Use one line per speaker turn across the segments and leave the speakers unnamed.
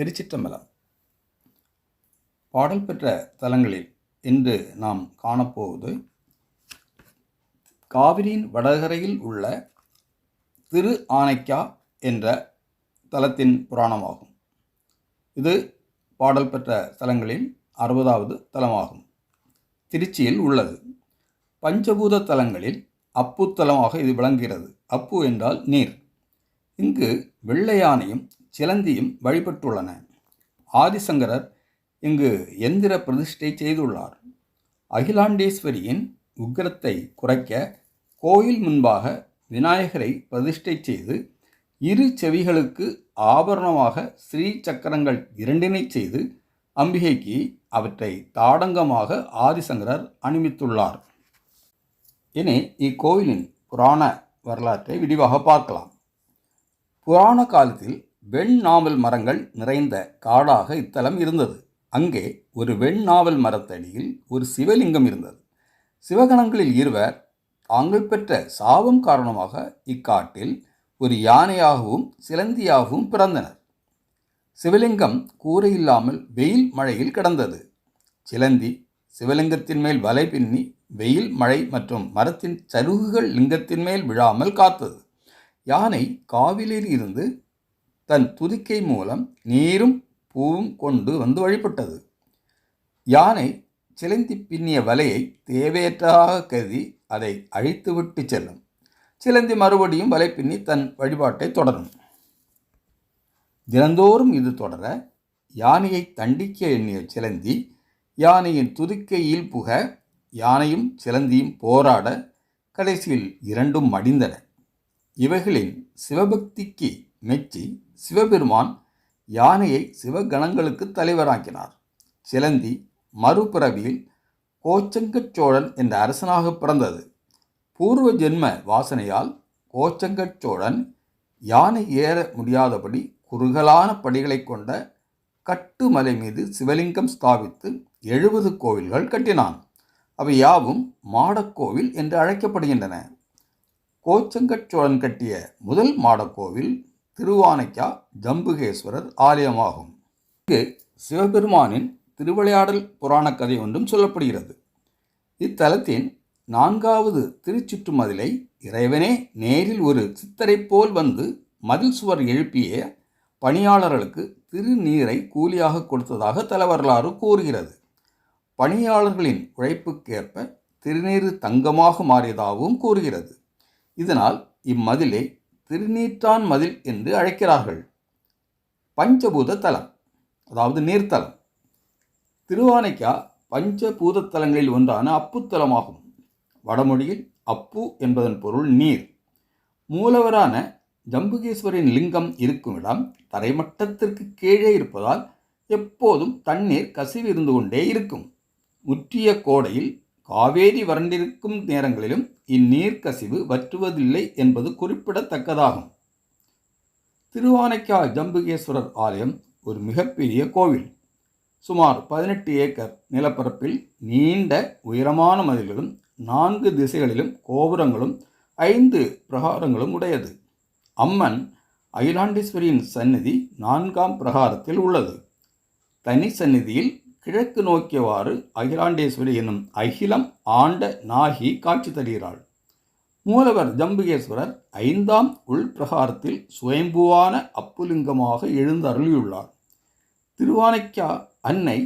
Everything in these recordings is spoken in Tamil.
திருச்சிற்றம்பலம். பாடல் பெற்ற தலங்களில் இன்று நாம் காணப்போவது காவிரியின் வடகரையில் உள்ள திரு ஆனைக்கா என்ற தலத்தின் புராணமாகும். இது பாடல் பெற்ற தலங்களில் அறுபதாவது தலமாகும். திருச்சியில் உள்ளது. பஞ்சபூத தலங்களில் அப்பு தலமாக இது விளங்குகிறது. அப்பு என்றால் நீர். இங்கு வெள்ளை யானையும் சிலந்தியும் வழிபட்டுள்ளன. ஆதிசங்கரர் இங்கு எந்திர பிரதிஷ்டை செய்துள்ளார். அகிலாண்டேஸ்வரியின் உக்கிரத்தை குறைக்க கோயில் முன்பாக விநாயகரை பிரதிஷ்டை செய்து இரு செவிகளுக்கு ஆபரணமாக ஸ்ரீ சக்கரங்கள் இரண்டினை செய்து அம்பிகைக்கு அவற்றை தாடங்கமாக ஆதிசங்கரர் அணிவித்துள்ளார். இனி இக்கோயிலின் புராண வரலாற்றை விரிவாக பார்க்கலாம். புராண காலத்தில் வெண்நாவல் மரங்கள் நிறைந்த காடாக இத்தலம் இருந்தது. அங்கே ஒரு வெண்நாவல் மரத்தடியில் ஒரு சிவலிங்கம் இருந்தது. சிவகணங்களில் இருவர் தாங்கள் பெற்ற சாபம் காரணமாக இக்காட்டில் ஒரு யானையாகவும் சிலந்தியாகவும் பிறந்தனர். சிவலிங்கம் கூரையில்லாமல் வெயில் மழையில் கிடந்தது. சிலந்தி சிவலிங்கத்தின் மேல் வலை பின்னி வெயில் மழை மற்றும் மரத்தின் சருகுகள் லிங்கத்தின் மேல் விழாமல் காத்தது. யானை காவிலில் இருந்து தன் துதிக்கை மூலம் நீரும் பூவும் கொண்டு வந்து வழிபட்டது. யானை சிலந்தி பின்னிய வலையை தேவையற்றதாக கருதி அதை அழித்துவிட்டு செல்லும். சிலந்தி மறுபடியும் வலை பின்னி தன் வழிபாட்டை தொடரும். தினந்தோறும் இது தொடர யானையை தண்டிக்க எண்ணிய சிலந்தி யானையின் துதிக்கையில் புக யானையும் சிலந்தியும் போராட கடைசியில் இரண்டும் மடிந்தன. இவைகளின் சிவபக்திக்கு மெச்சி சிவபெருமான் யானையை சிவகணங்களுக்கு தலைவராக்கினார். சிலந்தி மறுபிறவியில் கோச்சங்கச் சோழன் என்ற அரசனாக பிறந்தது. பூர்வ ஜென்ம வாசனையால் கோச்சங்கச் சோழன் யானை ஏற முடியாதபடி குறுகலான படிகளை கொண்ட கட்டுமலை மீது சிவலிங்கம் ஸ்தாபித்து எழுபது கோவில்கள் கட்டினான். அவை யாவும் மாடக்கோவில் என்று அழைக்கப்படுகின்றன. கோச்சங்கச் சோழன் கட்டிய முதல் மாடக்கோவில் திருவானைக்கா ஜம்புகேஸ்வரர் ஆலயமாகும். இங்கு சிவபெருமானின் திருவிளையாடல் புராணக் கதை ஒன்றும் சொல்லப்படுகிறது. இத்தலத்தின் நான்காவது திருச்சுற்று மதிலை இறைவனே நேரில் ஒரு சித்தரைப் போல் வந்து மதில் சுவர் எழுப்பிய பணியாளர்களுக்கு திருநீரை கூலியாக கொடுத்ததாக தலவரலாறு கூறுகிறது. பணியாளர்களின் உழைப்புக்கேற்ப திருநீர் தங்கமாக மாறியதாகவும் கூறுகிறது. இதனால் இம்மதிலை திருநீற்றான் மதில் என்று அழைக்கிறார்கள். பஞ்சபூத தலம் அதாவது நீர்த்தலம். திருவானைக்கா பஞ்சபூத தலங்களில் ஒன்றான அப்புத்தலமாகும். வடமொழியில் அப்பு என்பதன் பொருள் நீர். மூலவரான ஜம்புகேஸ்வரின் லிங்கம் இருக்கும் இடம் தரைமட்டத்திற்கு கீழே இருப்பதால் எப்போதும் தண்ணீர் கசிவு இருந்து கொண்டே இருக்கும். முற்றிய கோடையில் காவேரி வறண்டிருக்கும் நேரங்களிலும் இந்நீர்க்கசிவு வற்றுவதில்லை என்பது குறிப்பிடத்தக்கதாகும். திருவானைக்கா ஜம்புகேஸ்வரர் ஆலயம் ஒரு மிகப்பெரிய கோவில். சுமார் பதினெட்டு ஏக்கர் நிலப்பரப்பில் நீண்ட உயரமான மதில்களும் நான்கு திசைகளிலும் கோபுரங்களும் ஐந்து பிரகாரங்களும் உடையது. அம்மன் அயிலாண்டீஸ்வரியின் சந்நிதி நான்காம் பிரகாரத்தில் உள்ளது. தனி சந்நிதியில் கிழக்கு நோக்கியவாறு அகிலாண்டேஸ்வரி என்னும் அகிலம் ஆண்ட நாகி காட்சி தருகிறாள். மூலவர் ஜம்புகேஸ்வரர் ஐந்தாம் உள்பிரகாரத்தில் சுயம்புவான அப்புலிங்கமாக எழுந்து அருளியுள்ளார். திருவானைக்கா அன்னை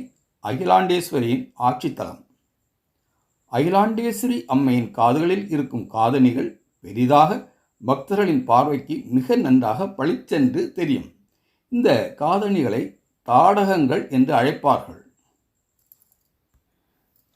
அகிலாண்டேஸ்வரியின் ஆட்சித்தலம் அகிலாண்டேஸ்வரி அம்மையின் காதுகளில் இருக்கும் காதணிகள் பெரிதாக பக்தர்களின் பார்வைக்கு மிக நன்றாக பளிச்சென்று தெரியும். இந்த காதணிகளை தாடகங்கள் என்று அழைப்பார்கள்.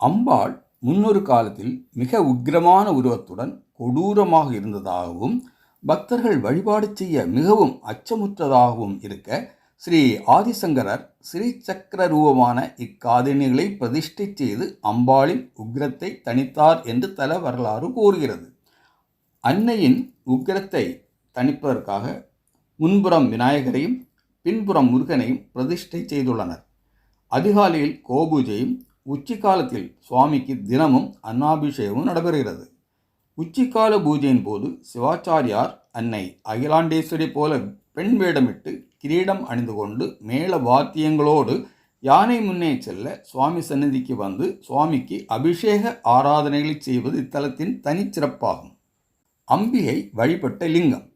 அம்பாள் முன்னொரு காலத்தில் மிக உக்கிரமான உருவத்துடன் கொடூரமாக இருந்ததாகவும் பக்தர்கள் வழிபாடு செய்ய மிகவும் அச்சமுற்றதாகவும் இருக்க ஸ்ரீ ஆதிசங்கரர் ஸ்ரீ சக்கர ரூபமான இக்காதணிகளை பிரதிஷ்டை செய்து அம்பாளின் உக்கிரத்தை தணித்தார் என்று தல வரலாறு கூறுகிறது. அன்னையின் உக்கிரத்தை தணிப்பதற்காக முன்புறம் விநாயகரையும் பின்புறம் முருகனையும் பிரதிஷ்டை செய்துள்ளனர். அதிகாலையில் கோபூஜையும் உச்சிக்காலத்தில் சுவாமிக்கு தினமும் அன்னாபிஷேகமும் நடைபெறுகிறது. உச்சிக்கால பூஜையின் போது சிவாச்சாரியார் அன்னை அகிலாண்டேஸ்வரி போல பெண் வேடமிட்டு கிரீடம் அணிந்து கொண்டு மேள வாத்தியங்களோடு யானை முன்னே செல்ல சுவாமி சந்நிதிக்கு வந்து சுவாமிக்கு அபிஷேக ஆராதனைகளை செய்வது இத்தலத்தின் தனிச்சிறப்பாகும். அம்பிகை வழிபட்ட லிங்கம்.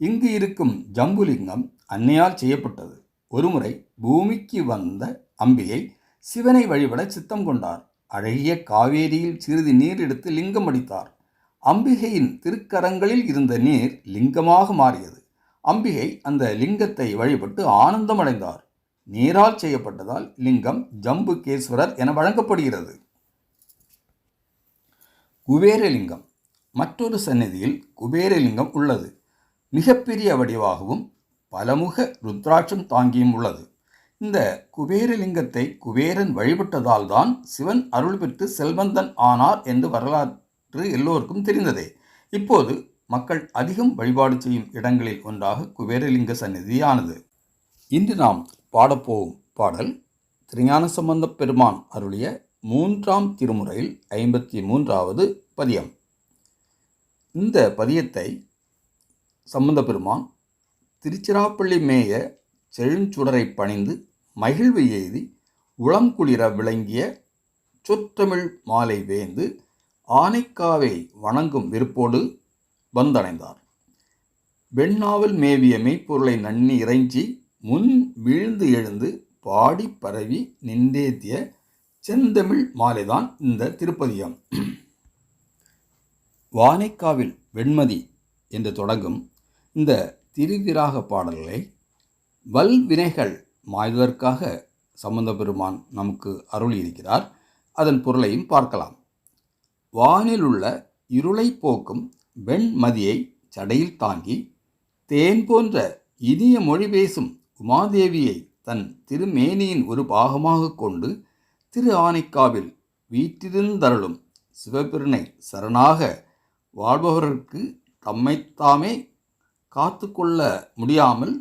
இங்கு இருக்கும் ஜம்புலிங்கம் அன்னையால் செய்யப்பட்டது. ஒருமுறை பூமிக்கு வந்த அம்பிகை சிவனை வழிபட சித்தம் கொண்டார். அழகிய காவேரியில் சிறிது நீர் எடுத்து லிங்கம் அடித்தார். அம்பிகையின் திருக்கரங்களில் இருந்த நீர் லிங்கமாக மாறியது. அம்பிகை அந்த லிங்கத்தை வழிபட்டு ஆனந்தமடைந்தார். நீரால் செய்யப்பட்டதால் லிங்கம் ஜம்புகேஸ்வரர் என வழங்கப்படுகிறது. குபேரலிங்கம். மற்றொரு சந்நிதியில் குபேரலிங்கம் உள்ளது. மிகப்பெரிய வடிவாகவும் பலமுக ருத்ராட்சம் தாங்கியும் உள்ளது. இந்த குபேரலிங்கத்தை குபேரன் வழிபட்டதால் தான் சிவன் அருள் பெற்று செல்வந்தன் ஆனார் என்று வரலாற்று எல்லோருக்கும் தெரிந்ததே. இப்போது மக்கள் அதிகம் வழிபாடு செய்யும் இடங்களில் ஒன்றாக குபேரலிங்க சந்நிதியானது. இன்று நாம் பாடப்போகும் பாடல் திருஞான சம்பந்த பெருமான் அருளிய மூன்றாம் திருமுறையில் ஐம்பத்தி மூன்றாவது பதியம். இந்த பதியத்தை சம்பந்த பெருமான் திருச்சிராப்பள்ளி மேய செழுஞ்சுடரை பணிந்து மகிழ்வு எய்தி உளங்குளிர விளங்கிய சொற்றமிழ் மாலை வேந்து ஆனைக்காவை வணங்கும் விருப்போடு வந்தடைந்தார். வெண்ணாவல் மேவிய மெய்ப்பொருளை நன்னி இறைஞ்சி முன் வீழ்ந்து எழுந்து பாடி பரவி நின்றேத்திய செந்தமிழ் மாலைதான் இந்த திருப்பதியம். வானைக்காவில் வெண்மதி என்று தொடங்கும் இந்த திருவிராக பாடல்களை வல்வினைகள் மாய்வதற்காக சம்பந்த பெருமான் நமக்கு அருளியிருக்கிறார். அதன் பொருளையும் பார்க்கலாம். வானில் உள்ள இருளை போக்கும் வெண்மதியை சடையில் தாங்கி தேன் போன்ற இனிய மொழி பேசும் உமாதேவியை தன் திருமேனியின் ஒரு பாகமாக கொண்டு திரு ஆனைக்காவில் வீற்றிருந்தருளும் சிவபெருனை சரணாக வாழ்பவர்களுக்கு தம்மைத்தாமே காத்து கொள்ள முடியாமல்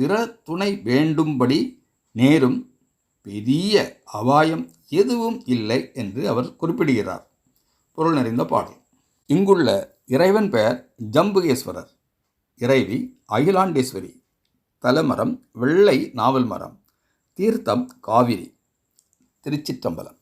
பிற துணை வேண்டும்படி நேரும் பெரிய அபாயம் எதுவும் இல்லை என்று அவர் குறிப்பிடுகிறார். பொருள் நிறைந்த பாடல். இங்குள்ள இறைவன் பெயர் ஜம்புகேஸ்வரர். இறைவி அகிலாண்டேஸ்வரி. தலமரம் வெள்ளை நாவல் மரம். தீர்த்தம் காவிரி. திருச்சிற்றம்பலம்.